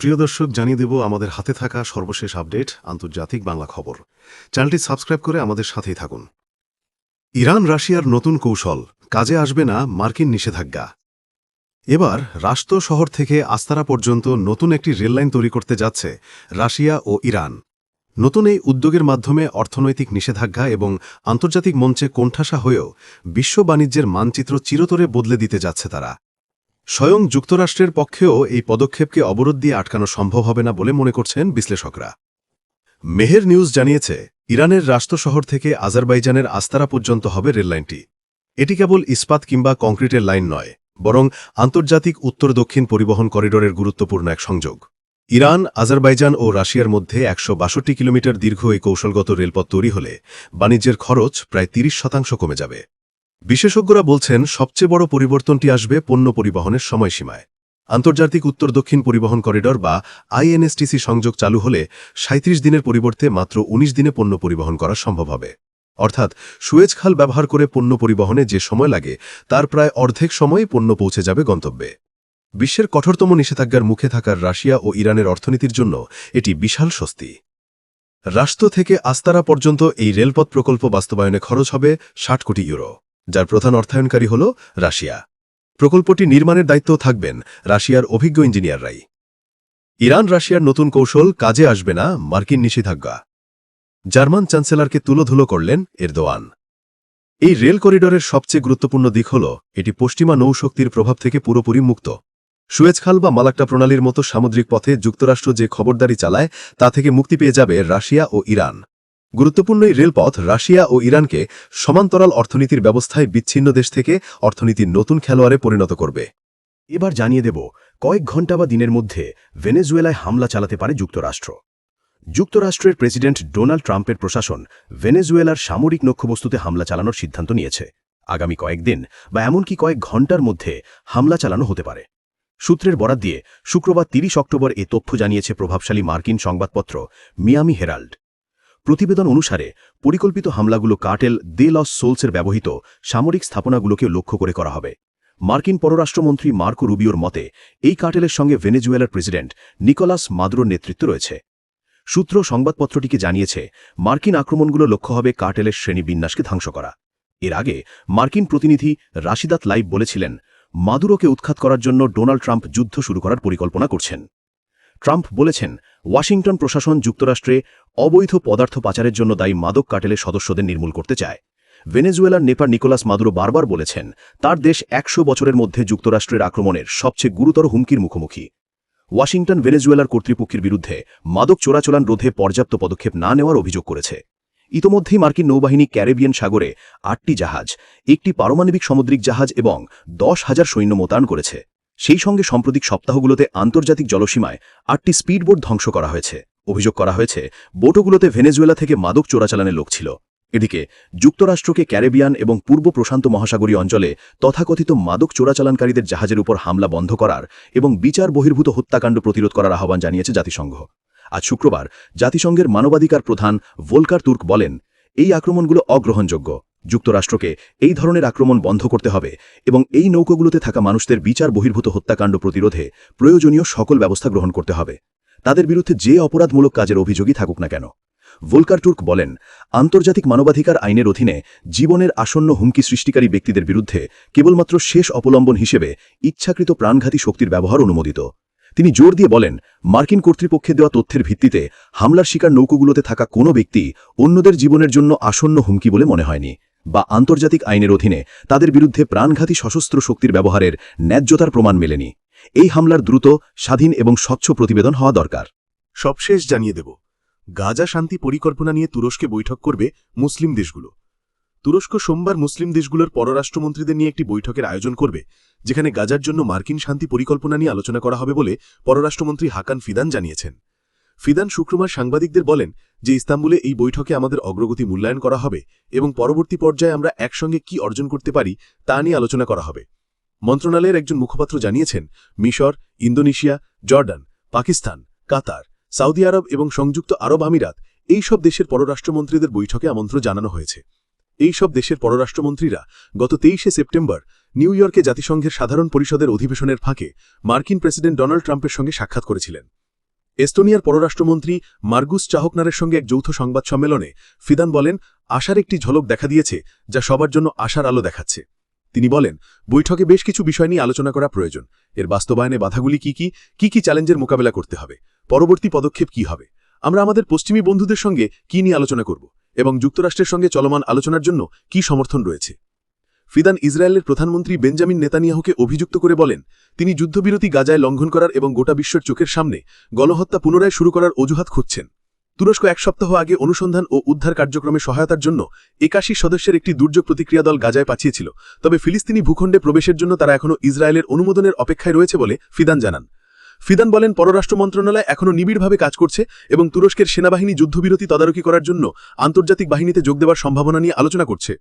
প্রিয় দর্শক, জানিয়ে দেব আমাদের হাতে থাকা সর্বশেষ আপডেট, আন্তর্জাতিক বাংলা খবর। চ্যানেলটি সাবস্ক্রাইব করে আমাদের সাথেই থাকুন। ইরান, রাশিয়ার নতুন কৌশল, কাজে আসবে না মার্কিন নিষেধাজ্ঞা। এবার রাষ্ট্র শহর থেকে আস্তারা পর্যন্ত নতুন একটি রেললাইন তৈরি করতে যাচ্ছে রাশিয়া ও ইরান। নতুন এই উদ্যোগের মাধ্যমে অর্থনৈতিক নিষেধাজ্ঞা এবং আন্তর্জাতিক মঞ্চে কোণঠাসা হয়েও বিশ্ব বাণিজ্যের মানচিত্র চিরতরে বদলে দিতে যাচ্ছে তারা। স্বয়ং যুক্তরাষ্ট্রের পক্ষেও এই পদক্ষেপকে অবরোধ দিয়ে আটকানো সম্ভব হবে না বলে মনে করছেন বিশ্লেষকরা। মেহের নিউজ জানিয়েছে, ইরানের রাষ্ট্র শহর থেকে আজারবাইজানের আস্তারা পর্যন্ত হবে রেললাইনটি। এটি কেবল ইস্পাত কিংবা কংক্রিটের লাইন নয়, বরং আন্তর্জাতিক উত্তর দক্ষিণ পরিবহন করিডোরের গুরুত্বপূর্ণ এক সংযোগ। ইরান, আজারবাইজান ও রাশিয়ার মধ্যে একশো বাষট্টি কিলোমিটার দীর্ঘ এই কৌশলগত রেলপথ তৈরি হলে বাণিজ্যের খরচ প্রায় ৩০ শতাংশ কমে যাবে। বিশেষজ্ঞরা বলছেন, সবচেয়ে বড় পরিবর্তনটি আসবে পণ্য পরিবহনের সময়সীমায়। আন্তর্জাতিক উত্তর দক্ষিণ পরিবহন করিডর বা আইএনএসটিসি সংযোগ চালু হলে ৩৭ দিনের পরিবর্তে মাত্র ১৯ দিনে পণ্য পরিবহন করা সম্ভব হবে। অর্থাৎ, সুয়েজ খাল ব্যবহার করে পণ্য পরিবহনে যে সময় লাগে, তার প্রায় অর্ধেক সময়ে পণ্য পৌঁছে যাবে গন্তব্যে। বিশ্বের কঠোরতম নিষেধাজ্ঞার মুখে থাকার রাশিয়া ও ইরানের অর্থনীতির জন্য এটি বিশাল স্বস্তি। রাষ্ট্র থেকে আস্তারা পর্যন্ত এই রেলপথ প্রকল্প বাস্তবায়নে খরচ হবে ষাট কোটি ইউরো। যার প্রধান অর্থায়নকারী হল রাশিয়া। প্রকল্পটি নির্মাণের দায়িত্ব থাকবেন রাশিয়ার অভিজ্ঞ ইঞ্জিনিয়াররাই। ইরান রাশিয়ার নতুন কৌশল কাজে আসবে না মার্কিন নিষেধাজ্ঞা। জার্মান চ্যান্সেলরকে তুলোধুলো করলেন এরদোয়ান। এই রেল করিডরের সবচেয়ে গুরুত্বপূর্ণ দিক হল, এটি পশ্চিমা নৌশক্তির প্রভাব থেকে পুরোপুরি মুক্ত। সুয়েজখাল বা মালাক্টা প্রণালীর মতো সামুদ্রিক পথে যুক্তরাষ্ট্র যে খবরদারি চালায়, তা থেকে মুক্তি পেয়ে যাবে রাশিয়া ও ইরান। গুরুত্বপূর্ণ এই রেলপথ রাশিয়া ও ইরানকে সমান্তরাল অর্থনীতির ব্যবস্থায় বিচ্ছিন্ন দেশ থেকে অর্থনীতির নতুন খেলোয়াড়ে পরিণত করবে। এবার জানিয়ে দেব, কয়েক ঘণ্টা বা দিনের মধ্যে ভেনেজুয়েলায় হামলা চালাতে পারে যুক্তরাষ্ট্র। যুক্তরাষ্ট্রের প্রেসিডেন্ট ডোনাল্ড ট্রাম্পের প্রশাসন ভেনেজুয়েলার সামরিক লক্ষ্যবস্তুতে হামলা চালানোর সিদ্ধান্ত নিয়েছে। আগামী কয়েকদিন বা এমনকি কয়েক ঘণ্টার মধ্যে হামলা চালানো হতে পারে। সূত্রের বরাত দিয়ে শুক্রবার ৩০ অক্টোবর এ তথ্য জানিয়েছে প্রভাবশালী মার্কিন সংবাদপত্র মিয়ামি হেরাল্ড। প্রতিবেদন অনুসারে, পরিকল্পিত হামলাগুলো কার্টেল দে লস সোলসের ব্যবহৃত সামরিক স্থাপনাগুলোকে লক্ষ্য করে করা হবে। মার্কিন পররাষ্ট্রমন্ত্রী মার্কো রুবিওর মতে, এই কার্টেলের সঙ্গে ভেনেজুয়েলার প্রেসিডেন্ট নিকোলাস মাদুরোর নেতৃত্ব রয়েছে। সূত্র সংবাদপত্রটিকে জানিয়েছে, মার্কিন আক্রমণগুলো লক্ষ্য হবে কার্টেলের শ্রেণীবিন্যাসকে ধ্বংস করা। এর আগে, মার্কিন প্রতিনিধি রাশিদাত লাইভ বলেছিলেন, মাদুরোকে উৎখাত করার জন্য ডোনাল্ড ট্রাম্প যুদ্ধ শুরু করার পরিকল্পনা করছেন। ট্রাম্প বলেছেন, ওয়াশিংটন প্রশাসন যুক্তরাষ্ট্রে অবৈধ পদার্থ পাচারের জন্য দায়ী মাদক কাটেলের সদস্যদের নির্মূল করতে চায়। ভেনেজুয়েলার নেপার নিকোলাস মাদুরো বারবার বলেছেন, তার দেশ একশো বছরের মধ্যে যুক্তরাষ্ট্রের আক্রমণের সবচেয়ে গুরুতর হুমকির মুখোমুখি। ওয়াশিংটন ভেনেজুয়েলার কর্তৃপক্ষের বিরুদ্ধে মাদক চোরাচলান রোধে পর্যাপ্ত পদক্ষেপ না নেওয়ার অভিযোগ করেছে। ইতোমধ্যেই মার্কিন নৌবাহিনী ক্যারেবিয়ান সাগরে আটটি জাহাজ, একটি পারমাণবিক সামুদ্রিক জাহাজ এবং দশ হাজার সৈন্য মোতায়েন করেছে। সেই সঙ্গে সাম্প্রতিক সপ্তাহগুলোতে আন্তর্জাতিক জলসীমায় আটটি স্পিডবোট ধ্বংস করা হয়েছে। অভিযোগ করা হয়েছে, বোটগুলোতে ভেনেজুয়েলা থেকে মাদক চোরাচালানের লোক ছিল। এদিকে, যুক্তরাষ্ট্রকে ক্যারেবিয়ান এবং পূর্ব প্রশান্ত মহাসাগরীয় অঞ্চলে তথাকথিত মাদক চোরাচালানকারীদের জাহাজের উপর হামলা বন্ধ করার এবং বিচার বহির্ভূত হত্যাকাণ্ড প্রতিরোধ করার আহ্বান জানিয়েছে জাতিসংঘ। আজ শুক্রবার জাতিসংঘের মানবাধিকার প্রধান ভোলকার তুর্ক বলেন এই আক্রমণগুলো অগ্রহণযোগ্য। যুক্তরাষ্ট্রকে এই ধরনের আক্রমণ বন্ধ করতে হবে এবং এই নৌকোগুলোতে থাকা মানুষদের বিচার বহির্ভূত হত্যাকাণ্ড প্রতিরোধে প্রয়োজনীয় সকল ব্যবস্থা গ্রহণ করতে হবে। তাদের বিরুদ্ধে যে অপরাধমূলক কাজের অভিযোগই থাকুক না কেন। ভোলকার টুর্ক বলেন, আন্তর্জাতিক মানবাধিকার আইনের অধীনে জীবনের আসন্ন হুমকি সৃষ্টিকারী ব্যক্তিদের বিরুদ্ধে কেবলমাত্র শেষ অবলম্বন হিসেবে ইচ্ছাকৃত প্রাণঘাতী শক্তির ব্যবহার অনুমোদিত। তিনি জোর দিয়ে বলেন, মার্কিন কর্তৃপক্ষে দেওয়া তথ্যের ভিত্তিতে হামলার শিকার নৌকোগুলোতে থাকা কোনো ব্যক্তি অন্যদের জীবনের জন্য আসন্ন হুমকি বলে মনে হয়নি বা আন্তর্জাতিক আইনের অধীনে তাদের বিরুদ্ধে প্রাণঘাতী সশস্ত্র শক্তির ব্যবহারের ন্যায্যতার প্রমাণ মেলেনি। এই হামলার দ্রুত, স্বাধীন এবং স্বচ্ছ প্রতিবেদন হওয়া দরকার। সবশেষ জানিয়ে দেব, গাজা শান্তি পরিকল্পনা নিয়ে তুরস্কে বৈঠক করবে মুসলিম দেশগুলো। তুরস্ক সোমবার মুসলিম দেশগুলোর পররাষ্ট্রমন্ত্রীদের নিয়ে একটি বৈঠকের আয়োজন করবে, যেখানে গাজার জন্য মার্কিন শান্তি পরিকল্পনা নিয়ে আলোচনা করা হবে বলে পররাষ্ট্রমন্ত্রী হাকান ফিদান জানিয়েছেন। ফিদান শুক্রবার সাংবাদিকদের বলেন যে ইস্তাম্বুলে এই বৈঠকে আমাদের অগ্রগতি মূল্যায়ন করা হবে এবং পরবর্তী পর্যায়ে আমরা একসঙ্গে কি অর্জন করতে পারি তা নিয়ে আলোচনা করা হবে। মন্ত্রণালয়ের একজন মুখপাত্র জানিয়েছেন, মিশর, Indonesia, Jordan, Pakistan, Qatar, Saudi আরব এবং সংযুক্ত আরব আমিরাত এই সব দেশের পররাষ্ট্রমন্ত্রীদের বৈঠকে আমন্ত্রণ জানানো হয়েছে। এই সব দেশের পররাষ্ট্রমন্ত্রীরা গত তেইশে সেপ্টেম্বর নিউ ইয়র্কে জাতিসংঘের সাধারণ পরিষদের অধিবেশনের ফাঁকে মার্কিন প্রেসিডেন্ট ডোনাল্ড ট্রাম্পের সঙ্গে সাক্ষাৎ করেছিলেন। এস্তোনিয়ার পররাষ্ট্রমন্ত্রী মার্গুস চাহকনারের সঙ্গে এক যৌথ সংবাদ সম্মেলনে ফিদান বলেন, আশার একটি ঝলক দেখা দিয়েছে, যা সবার জন্য আশার আলো দেখাচ্ছে। তিনি বলেন, বৈঠকে বেশ কিছু বিষয় নিয়ে আলোচনা করা প্রয়োজন। এর বাস্তবায়নে বাধাগুলি কি কি কি কি চ্যালেঞ্জের মোকাবেলা করতে হবে? পরবর্তী পদক্ষেপ কি হবে? আমরা আমাদের পশ্চিমী বন্ধুদের সঙ্গে কি নিয়ে আলোচনা করব? এবং যুক্তরাষ্ট্রের সঙ্গে চলমান আলোচনার জন্য কি সমর্থন রয়েছে? ফিদান ইসরায়েলের প্রধানমন্ত্রী বেঞ্জামিন নেতানিয়াহুকে অভিযুক্ত করে বলেন, তিনি যুদ্ধবিরতি গাজায় লঙ্ঘন করার এবং গোটা বিশ্বের চোখের সামনে গণহত্যা পুনরায় শুরু করার অজুহাত খুঁজছেন। তুরস্ক এক সপ্তাহ আগে অনুসন্ধান ও উদ্ধার কার্যক্রমে সহায়তার জন্য একাশি সদস্যের একটি দুর্যোগ প্রতিক্রিয়া দল গাজায় পাঠিয়েছিল, তবে ফিলিস্তিনি ভূখণ্ডে প্রবেশের জন্য তারা এখনও ইসরায়েলের অনুমোদনের অপেক্ষায় রয়েছে বলে ফিদান জানান। ফিদান বলেন, পররাষ্ট্র মন্ত্রণালয় এখনও নিবিড়ভাবে কাজ করছে এবং তুরস্কের সেনাবাহিনী যুদ্ধবিরতি তদারকি করার জন্য আন্তর্জাতিক বাহিনীতে যোগ দেওয়ার সম্ভাবনা নিয়ে আলোচনা করছে।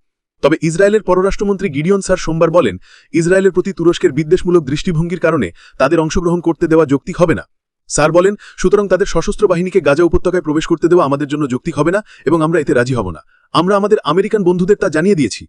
তবে ইসরায়েলের পররাষ্ট্রমন্ত্রী গিডিয়ন স্যার সোমবার বলেন, ইসরায়েলের প্রতি তুরস্কের বিদ্বেষমূলক দৃষ্টিভঙ্গির কারণে তাদের অংশগ্রহণ করতে দেওয়া যৌক্তিক হবে না। স্যার বলেন, সুতরাং তাদের সশস্ত্র বাহিনীকে গাজা উপত্যকায় প্রবেশ করতে দেওয়া আমাদের জন্য যৌক্তিক হবে না এবং আমরা এতে রাজি হব না। আমরা আমাদের আমেরিকান বন্ধুদের তা জানিয়ে দিয়েছি।